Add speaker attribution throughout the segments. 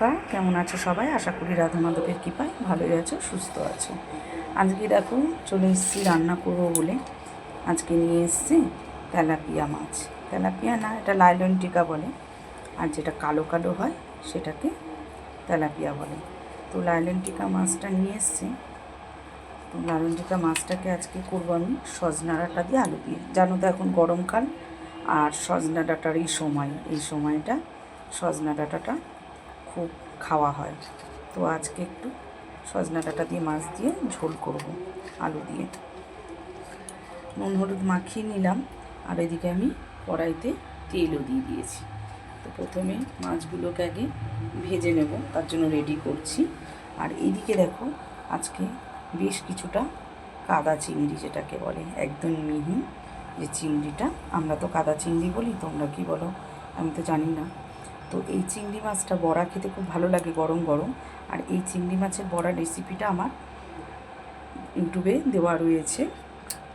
Speaker 1: নমস্কার, কেমন আছো সবাই? আশা করি রাধা মাধবের কৃপায় ভালোই আছো, সুস্থ আছো। আজকে দেখো, চলে এসেছি রান্না করব বলে। আজকে নিয়ে এসেছি তেলাপিয়া মাছ। তেলাপিয়া না, এটা লাইলন টিকা বলে। আর যেটা কালো কালো হয়, সেটাকে তেলাপিয়া বলে। তো লাইলন টিকা মাছটা নিয়ে এসেছি। তো লালন টিকা মাছটাকে আজকে করব আমি সজনা ডাঁটা দিয়ে আলু দিয়ে। জানো তো এখন গরমকাল, আর সজনা ডাঁটারই সময়। এই সময়টা সজনা ডাঁটাটা খুব খাওয়া হয়। তো আজকে একটু সজনা ডাঁটা দিয়ে, মাছ দিয়ে ঝোল করব, আলু দিয়ে। নুন হলুদ মাখিয়ে নিলাম আর এদিকে আমি কড়াইতে তেলও দিয়ে দিয়েছি। তো প্রথমে মাছগুলোকে আগে ভেজে নেব, তার জন্য রেডি করছি। আর এদিকে দেখো, আজকে বেশ কিছুটা কাদা চিংড়ি যেটাকে বলে, একদম মিহি যে চিংড়িটা। আমরা তো কাদা চিংড়ি বলি, তোমরা কি বলো? আমি তো জানি না। তো এই চিংড়ি মাছটা বড়া খেতে খুব ভালো লাগে গরম গরম। আর এই চিংড়ি মাছের বড়া রেসিপিটা আমার ইউটিউবে দেওয়া রয়েছে।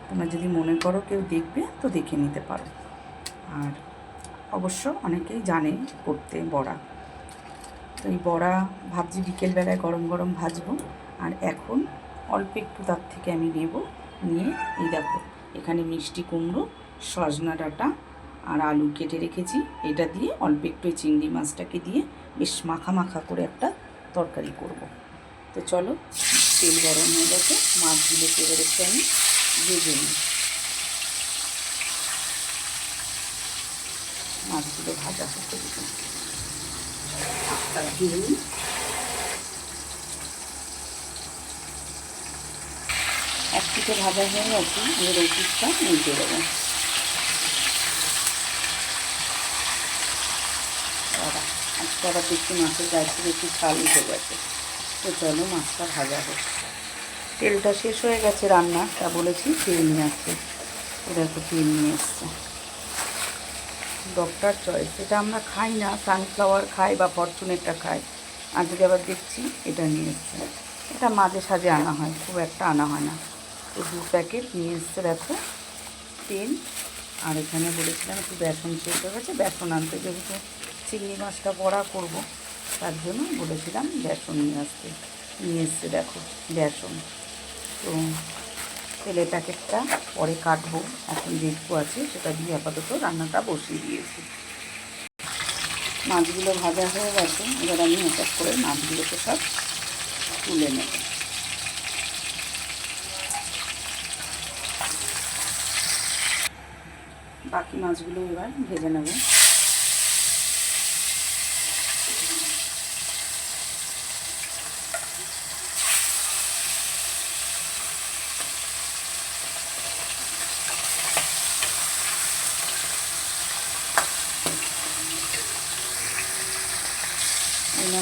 Speaker 1: তোমরা যদি মনে করো কেউ দেখবে তো দেখে নিতে পারো। আর অবশ্য অনেকেই জানে করতে বড়া। তো এই বড়া ভাবছি বিকেলবেলায় গরম গরম ভাজবো। আর এখন অল্প একটু তার থেকে আমি নেব। নিয়ে এই দেখো, এখানে মিষ্টি কুমড়ো, সজনা ডাঁটা আর আলু কেটে রেখেছি। এটা দিয়ে অল্প একটু চিংড়ি মাছটাকে দিয়ে বেশ মাখা মাখা করে একটা তরকারি করব। তো চলো, তেল গরম হয়ে গেছে। মাছগুলোকে এবার একটু আমি ভেজে নিই। মাছগুলো ভাজা করতে দিতে দিয়ে এক ভাজা হয়ে গেছে। ওই পিঠটা উল্টে দেবো। আজকে আবার দেখছি মাছের গায়ে থেকে একটু ছাল উঠে গেছে। তো চলো মাছটা ভাজা হোক। তেলটা শেষ হয়ে গেছে রান্না, তা বলেছি তেল নিয়ে আসছে তো দেখো তেল নিয়ে এসছে। ডক্টর চয়েস এটা আমরা খাই না সানফ্লাওয়ার খাই বা ফরচুনেটটা খাই। আজকে আবার দেখছি, এটা নিয়ে এসছে। এটা মাঝে সাঝে আনা হয়, খুব একটা আনা হয় না। তো দু প্যাকেট নিয়ে এসছে দেখো, তেল। আর এখানে বলেছিলাম একটু বেসন শেষ হয়ে গেছে বেসন আনতে যেহেতু চিংড়ি মাছটা বড়া করব। তার জন্য বলেছিলাম বেসন নিয়ে আসতে। নিয়ে এসছে দেখো, বেসন। তো তেলের প্যাকেটটা পরে কাটবো। এখন যেটুকু আছে সেটা দিয়ে আপাতত রান্নাটা বসিয়ে দিয়েছি। মাছগুলো ভাজা হয়ে গেছে। এবার আমি এক করে মাছগুলোকে সব তুলে নেব। বাকি মাছগুলো এবার ভেজে নেব।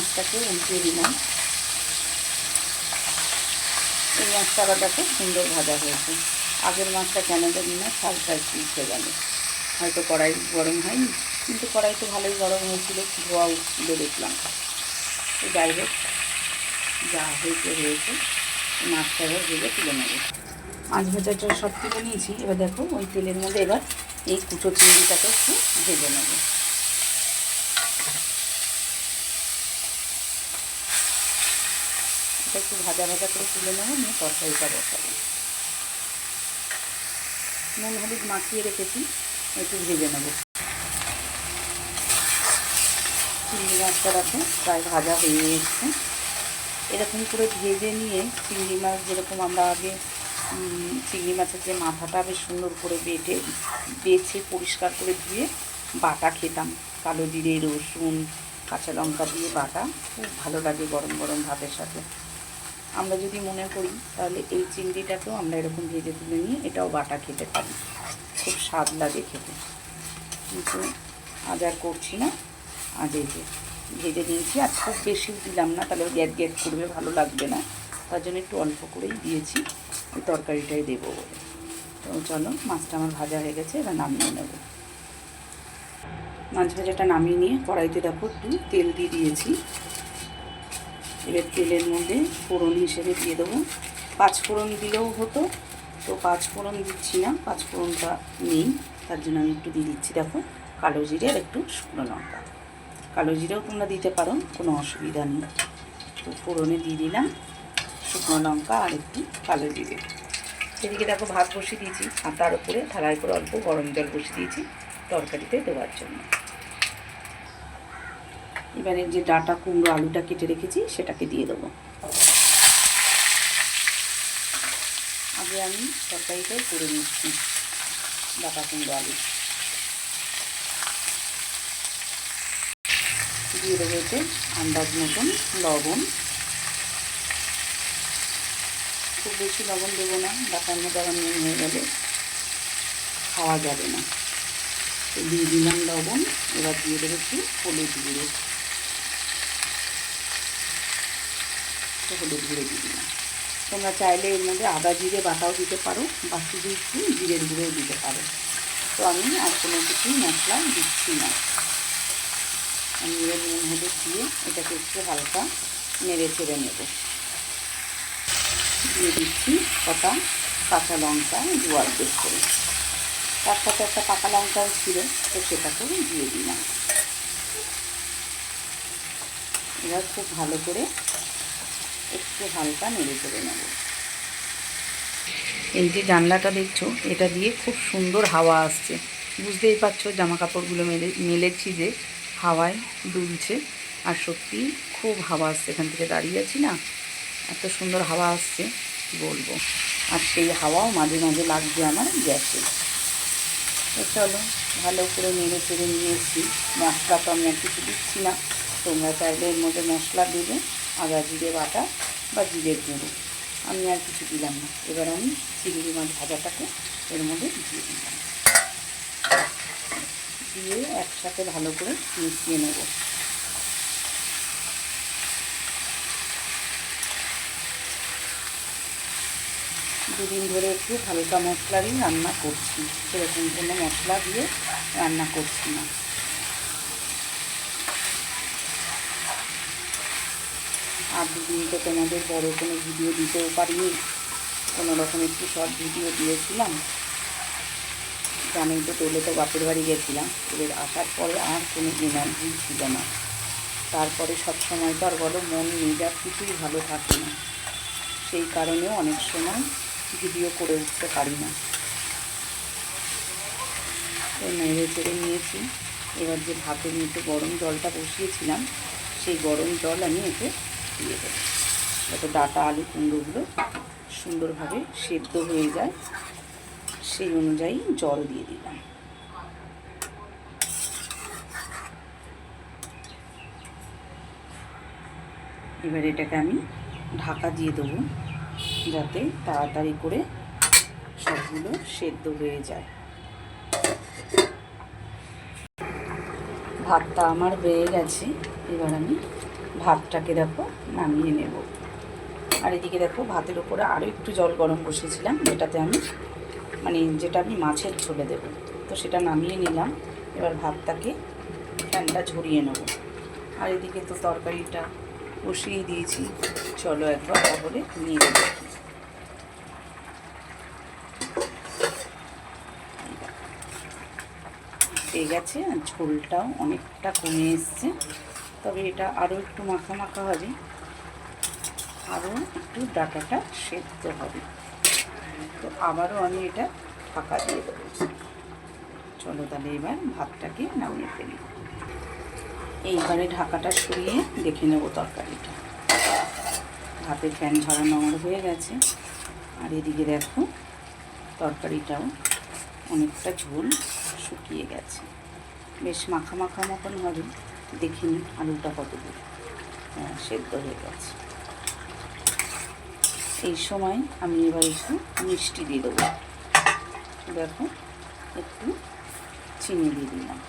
Speaker 1: মাছটাকে উল্টিয়ে দিলাম এই মাছটা আবার দেখো সুন্দর ভাজা হয়েছে। আগের মাছটা কেন জানি না সালটা একটু উঠে গেল। হয়তো কড়াই গরম হয়নি, কিন্তু কড়াই তো ভালোই গরম হয়েছিল ধোয়া উঠছিল দেখলাম। তো যাই হোক, যা হয়েছে হয়েছে। মাছটা এবার ভেজে তুলে নেব। মাছ ভাজাটা সব তুলে নিয়েছি। এবার দেখো, ওই তেলের মধ্যে এবার এই কুচো চিংড়িটাকে একটু ভেজে নেব এটা একটু ভাজা ভাজা করে তুলে নেব, নিয়ে তরকারিটা বসাবো। নুন, হলুদ মাখিয়ে রেখেছি, একটু ভেজে নেব। চিংড়ি মাছটা রাখো প্রায় ভাজা হয়ে এসছে। এরকম করে ভেজে নিয়ে চিংড়ি মাছ যেরকম আমরা আগে চিংড়ি মাছের যে মাথাটা বেশ সুন্দর করে বেটে, বেছে পরিষ্কার করে ধুয়ে বাটা খেতাম। কালো জিরে, রসুন, কাঁচা লঙ্কা দিয়ে বাটা, খুব ভালো লাগে গরম গরম ভাতের সাথে। আমরা যদি মনে করি, তাহলে এই চিংড়িটাকেও আমরা এরকম ভেজে তুলে নিয়ে এটাও বাটা খেতে পারি। খুব স্বাদ লাগে খেতে। কিন্তু আজ আর করছি না। আজ এই যে ভেজে নিয়েছি, আর খুব বেশি দিলাম না, তাহলে গ্যাট গ্যাট করবে, ভালো লাগবে না। তার জন্য একটু অল্প করেই দিয়েছি, ওই তরকারিটাই দেবো বলে। তো চলো, মাছটা আমার ভাজা হয়ে গেছে, এবার নামিয়ে নেব। মাছ ভাজাটা নামিয়ে নিয়ে কড়াইতে দেখো একটু তেল দিয়ে দিয়েছি। এবার তেলের মধ্যে ফোড়ন হিসেবে দিয়ে দেবো। পাঁচ ফোড়ন দিলেও হতো, তো পাঁচ ফোড়ন দিচ্ছি না, পাঁচ ফোড়নটা নেই, তার জন্য আমি একটু দিয়ে দিচ্ছি, দেখো, কালো জিরে আর একটু শুকনো লঙ্কা। কালো জিরেও তোমরা দিতে পারো, কোনো অসুবিধা নেই। তো ফোড়নে দিয়ে দিলাম শুকনো লঙ্কা আর একটু কালো জিরে। এদিকে দেখো ভাত বসিয়ে দিয়েছি, আর তার উপরে থালায় করে অল্প গরম জল বসিয়ে দিয়েছি তরকারিতে দেওয়ার জন্য। এবারে যে ডাটা কুমড়ো আলুটা কেটে রেখেছি, সেটাকে দিয়ে দেবো। আগে আমি তরকারিটাই করে নিচ্ছি, ডাটা কুমড়ো আলু। দিয়ে দেবো এতে আন্দাজ মতন লবণ। খুব বেশি লবণ দেবো না, ডাটার মধ্যে আবার নুন হয়ে গেলে খাওয়া যাবে না। দিয়ে দিলাম লবণ, এবার দিয়ে দেবো একটু হলুদ গুঁড়ো। একটু হলুদ গুঁড়ো দিয়ে দিলাম। তোমরা চাইলে এর মধ্যে আদা জিরে বাটাও দিতে পারো বা শুধু একটু জিরের গুঁড়োও দিতে পারো। তো আমি আর কোনো কিছু মশলা দিচ্ছি না। আমি এবার নুন হলুদ দিয়ে এটাকে একটু হালকা নেড়ে চেড়ে নেব। দিয়ে দিচ্ছি কটা কাঁচা লঙ্কা দুয়ার বেশ করে। তার সাথে একটা পাকা লঙ্কাও ছিল, তো সেটাকেও দিয়ে দিলাম। এবার খুব ভালো করে একটু হালকা নেড়ে চেড়ে নেব। এই যে জানলাটা দেখছ, এটা দিয়ে খুব সুন্দর হাওয়া আসছে। বুঝতেই পারছ জামা কাপড়গুলো মেলে, মেলেছি যে হাওয়ায় দুলছে। আর সত্যি খুব হাওয়া আসছে, এখান থেকে দাঁড়িয়ে আছি না, এত সুন্দর হাওয়া আসছে বলব। আর সেই হাওয়াও মাঝে মাঝে লাগছে আমার গ্যাসে। তো চলো, ভালো করে নেড়ে চেড়ে নিয়ে এসেছি মশলা তো আমি আর কিছু দিচ্ছি না, তোমরা চাইলে এর মধ্যে মশলা দেবে। আদা, জিরে বাটা বা জিরের গুঁড়ো। আমি আর কিছু দিলাম না। এবার আমি চিংড়ি মাছ ভাজাটাকে এর মধ্যে দিয়ে দিলাম। দিয়ে একসাথে ভালো করে মিশিয়ে নেব। দুদিন ধরে একটু হালকা মশলা দিয়ে রান্না করছি। সেরকম কোনো মশলা দিয়ে রান্না করছি না। আর দুদিন তো তোমাদের বড় কোনো ভিডিও দিতেও পারিনি। কোনো রকম একটু শর্ট ভিডিও দিয়েছিলাম। জানোই তো তোলে তো বাপের বাড়ি গেছিলাম। এবার আসার পরে আর কোনো এনার্জি ছিল না। তারপরে সব সময় তো আর বলো, মন মেজাজ কিছুই ভালো থাকে না। সেই কারণেও অনেক সময় ভিডিও করে উঠতে পারি না। তো নেড়ে চেড়ে নিয়েছি। এবার যে ভাতের মধ্যে গরম জলটা বসিয়েছিলাম, সেই গরম জল আমি এতে দিয়ে দেবো যাতে ডাটা আলু কুমড়োগুলো সুন্দরভাবে সেদ্ধ হয়ে যায়, সেই অনুযায়ী জল দিয়ে দিলাম। এবার এটাকে আমি ঢাকা দিয়ে দেবো, যাতে তাড়াতাড়ি করে সবগুলো সেদ্ধ হয়ে যায়। ভাতটা আমার হয়ে গেছে, এবার আমি ভাতটাকে দেখো নামিয়ে নেব। আর এদিকে দেখো ভাতের উপরে আরও একটু জল গরম বসেছিলাম যেটাতে আমি মানে যেটা আমি মাছের ঝোলে দেবো। তো সেটা নামিয়ে নিলাম, এবার ভাতটাকে ফ্যানটা ঝরিয়ে নেব। আর এদিকে তো তরকারিটা বসিয়ে দিয়েছি, চলো একবার তাহলে নিয়ে দেখি। পেয়ে গেছে ঝোলটাও অনেকটা কমে এসছে। তবে এটা আরও একটু মাখা মাখা হবে। আরও একটু ডাটাটা সেদ্ধ হবে। তো আবারও আমি এটা ফাঁকা দিয়ে দেবো। চলো তাহলে এবার ভাতটাকে নামিয়ে ফেলি। এইবারে ঢাকাটা সরিয়ে দেখে নেব তরকারিটা। ভাতের ফ্যান ঝরানো আমার হয়ে গেছে। আর এদিকে দেখো, তরকারিটাও অনেকটা ঝোল শুকিয়ে গেছে। বেশ মাখা মাখা মতন হবে। দেখিনি, আলুটা কত দূর হ্যাঁ সেদ্ধ হয়ে গেছে। এই সময় আমি এবার একটু মিষ্টি দিয়ে দেবো। দেখো, একটু চিনি দিয়ে দিলাম।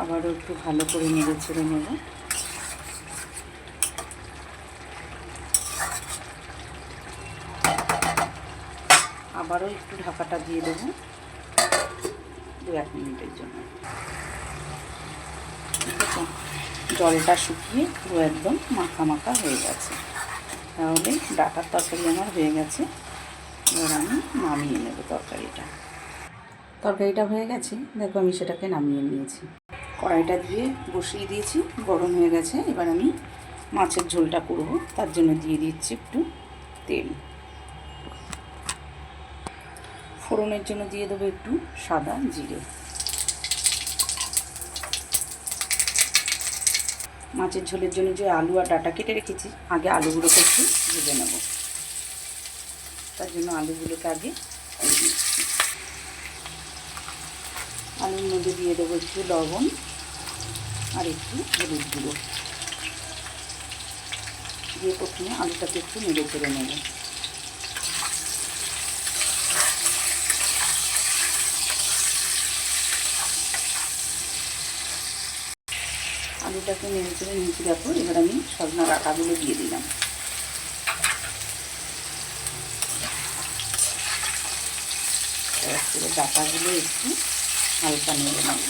Speaker 1: আবারও একটু ভালো করে নেড়ে ছেড়ে নেব। আবারও একটু ঢাকাটা দিয়ে দেবো। দু এক মিনিটের জন্য। জলটা শুকিয়ে পুরো একদম মাখা মাখা হয়ে গেছে। তাহলে ডাটার তরকারি আমার হয়ে গেছে। এবার আমি নামিয়ে নেব তরকারিটা। তরকারিটা হয়ে গেছে। দেখো আমি সেটাকে নামিয়ে নিয়েছি। কড়াইটা দিয়ে বসিয়ে দিয়েছি, গরম হয়ে গেছে। এবার আমি মাছের ঝোলটা করব। তার জন্য দিয়ে দিচ্ছি একটু তেল। ফোড়নের জন্য দিয়ে দেবো একটু সাদা জিরে। মাছের ঝোলের জন্য যে আলু আর ডাটা কেটে রেখেছি, আগে আলুগুলোকে একটু ভেজে নেব। তার জন্য আলুগুলোকে আগে। আলুর মধ্যে দিয়ে দেবো একটু লবণ আর একটু হলুদ গুঁড়ো। দিয়ে প্রথমে আলুটাকে একটু নেড়ে চেড়ে নেব। আলুটাকে নেড়ে চেড়ে নিয়েছি, দেখো, এবার আমি সজনা ডাটাগুলো দিয়ে দিলাম। ডাটাগুলো একটু হালকা নেড়ে নেব।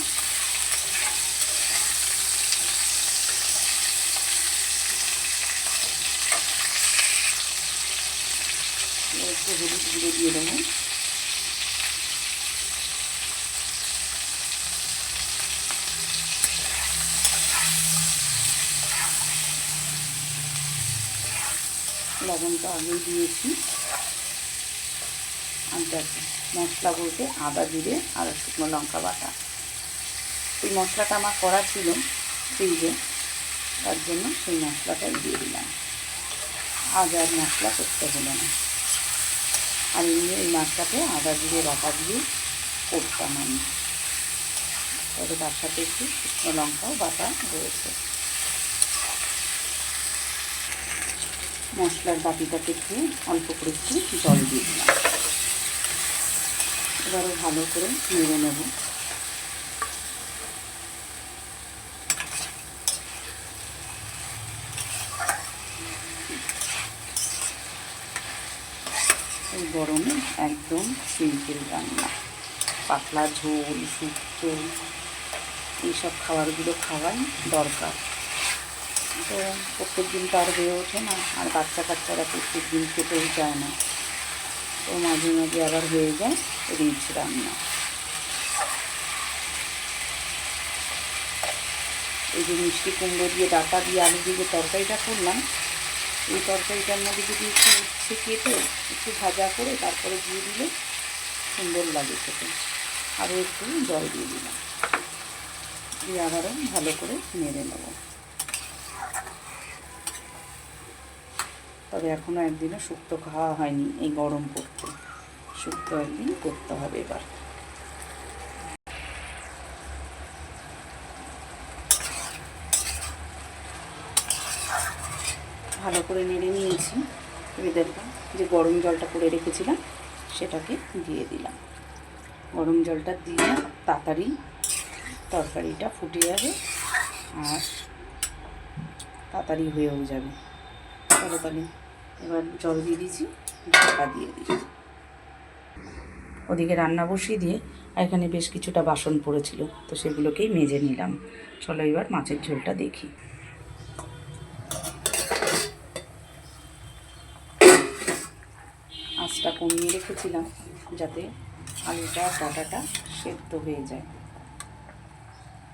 Speaker 1: হলুদ গুঁড়ো দিয়ে দেবো। লবণটা আগেই দিয়েছি। আর দেখো মশলা বলতে আদা জিরে আর শুকনো লঙ্কা বাটা। এই মশলাটা আমার করা ছিল ফ্রিজে, তার জন্য সেই মশলাটাই দিয়ে দিলাম। আজ আর মশলা করতে হলো না। আর এমনি এই মাছটাকে আদা জিরে, বাটা দিয়ে করতাম আমি। তবে তার সাথে একটু শুকনো লঙ্কাও বাটা রয়েছে। মশলার বাটিটাকে একটু অল্প করে একটু জল দিয়ে দিলাম। এবারে ভালো করে নেড়ে নেব। এই গরমে একদম সিম্পল রান্না। পাতলা ঝোল, শুক্তো, এইসব খাবারগুলো খাওয়াই দরকার। তো প্রত্যেক দিন তো আর হয়ে ওঠে না। আর বাচ্চা কাচ্চারা প্রত্যেক দিন খেতেও চায় না। তো মাঝে মাঝে আবার হয়ে যায় রিচ রান্না। এই যে মিষ্টি কুমড়ো দিয়ে ডাটা দিয়ে আলু দিয়ে যে তরকারিটা করলাম, এই তরকারিটার মধ্যে যদি একটু উচ্ছে কেটে একটু ভাজা করে তারপরে দিয়ে দিলে সুন্দর লাগে খেতে। আরও একটু জল দিয়ে দিলাম। দিয়ে আবারও ভালো করে নেড়ে নেব। তবে এখনও একদিনও শুক্তো খাওয়া হয়নি এই গরম পড়তে। শুক্তো একদিন করতে হবে এবার। ভালো করে নেড়ে নিয়েছি এবার দেখলাম যে গরম জলটা করে রেখেছিলাম, সেটাকে দিয়ে দিলাম। গরম জলটা দিয়ে তাড়াতাড়ি তরকারিটা ফুটে যাবে আর তাড়াতাড়ি হয়েও যাবে। এবার জল দিয়ে দিয়েছি, ঢাকা দিয়ে দিই ওদিকে রান্না বসিয়ে দিয়ে এখানে বেশ কিছুটা বাসন পড়েছিল, তো সেগুলোকেই মেজে নিলাম। চলো এবার মাছের ঝোলটা দেখি। আঁচটা কমিয়ে রেখেছিলাম যাতে আলুটা, ডাটাটা সেদ্ধ হয়ে যায়।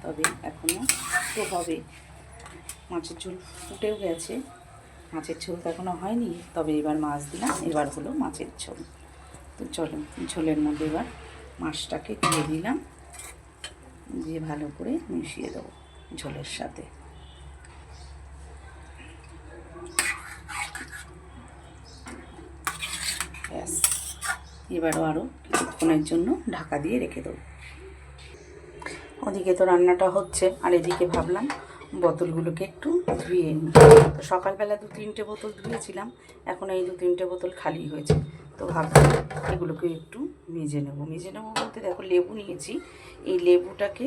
Speaker 1: তবে এখনও তো হবে। মাছের ঝোল ফুটেও গেছে। মাছের ঝোল তো এখনও হয়নি, তবে এবার মাছ দিলাম, এবার হলো মাছের ঝোল। তো চলো, ঝোলের মধ্যে এবার মাছটাকে দিয়ে দিলাম, দিয়ে ভালো করে মিশিয়ে দেবো ঝোলের সাথে। ব্যাস, এবারও আরও কিছুক্ষণের জন্য ঢাকা দিয়ে রেখে দেবো। ওদিকে তো রান্নাটা হচ্ছে, আর এদিকে ভাবলাম বোতলগুলোকে একটু ধুয়ে নিই। তো সকালবেলা দু তিনটে বোতল ধুয়েছিলাম, এখন এই দু তিনটে বোতল খালি হয়েছে। তো ভাবলাম এগুলোকে একটু মেজে নেব। মেজে নেব বলতে দেখো, লেবু নিয়েছি। এই লেবুটাকে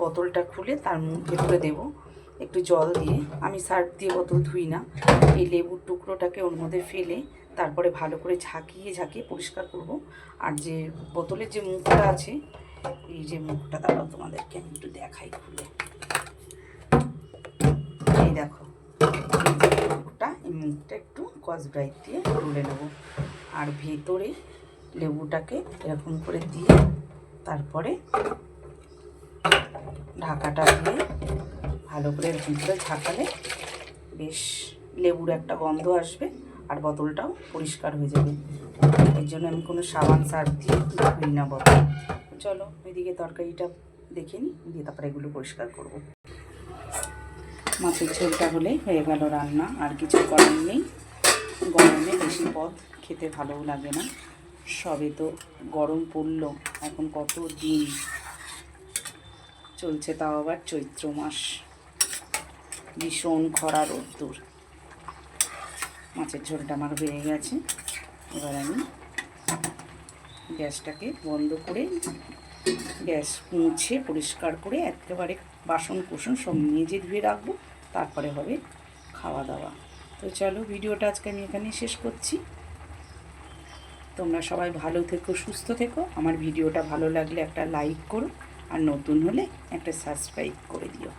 Speaker 1: বোতলটা খুলে তার ভেতরে দেবো একটু জল দিয়ে। আমি সার্ফ দিয়ে বোতল ধুই না। এই লেবুর টুকরোটাকে ওর মধ্যে ফেলে তারপরে ভালো করে ঝাঁকিয়ে ঝাঁকিয়ে পরিষ্কার করব। আর যে বোতলের যে মুখটা আছে, এই যে মুখটা দাঁড়াও তোমাদেরকে আমি একটু দেখাই খুলে। দেখো। মুখটা এই মুখটা একটু কস ব্রাইট দিয়ে তুলে নেব। আর ভেতরে লেবুটাকে এরকম করে দিয়ে তারপরে ঢাকাটা দিয়ে ভালো করে ভিতরে ঝাঁকালে বেশ লেবুর একটা গন্ধ আসবে আর বোতলটাও পরিষ্কার হয়ে যাবে। এর জন্য আমি কোনো সাবান সার্ফ দিয়ে ধুই না বোতল। চলো ওইদিকে তরকারিটা দেখে নিই, দিয়ে তারপরে এগুলো পরিষ্কার করব। মাছের ঝোলটা হলেই হয়ে গেল রান্না, আর কিছু করার নেই। গরমে বেশি পদ খেতে ভালোও লাগে না। সবে তো গরম পড়ল, এখন কত দিন? চলছে তাও আবার চৈত্র মাস। ভীষণ খরা রোদ্দুর। মাছের ঝোলটা আমার হয়ে গেছে। এবার আমি গ্যাসটাকে বন্ধ করে, গ্যাস মুছে পরিষ্কার করে একেবারে বাসন কুসন সব নিজে ধুয়ে রাখব, তারপরে হবে খাওয়া দাওয়া তো চলো, ভিডিওটা আজকে আমি এখানেই শেষ করছি। তোমরা সবাই ভালো থেকো, সুস্থ থেকো। আমার ভিডিওটা ভালো লাগলে একটা লাইক করো, আর নতুন হলে একটা সাবস্ক্রাইব করে দিও।